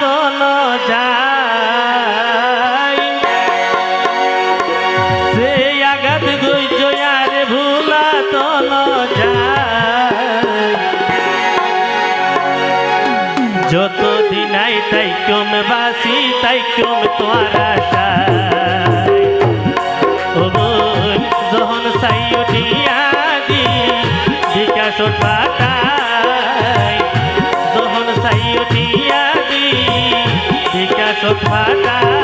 তল যাই। সে আঘাত ধৈর্য আর ভুলা তল যাই। যত দিনাই তাই কম বাসি, তাই কম তোমার আশা কথা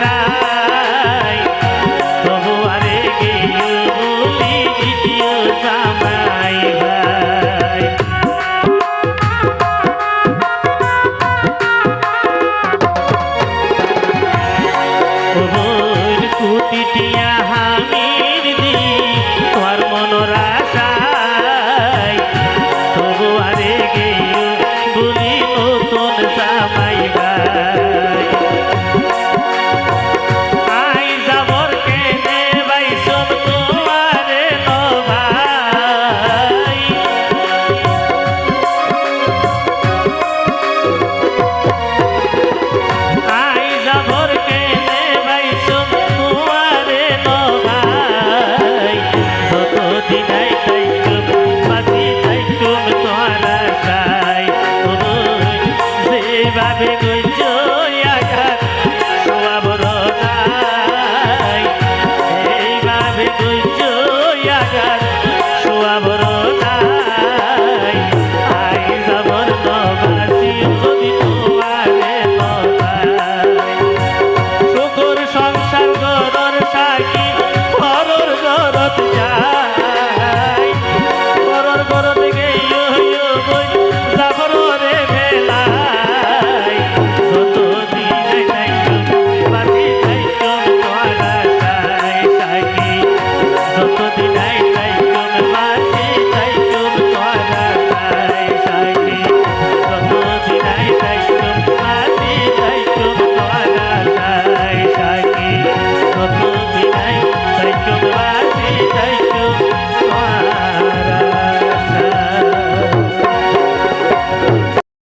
তা Thank you.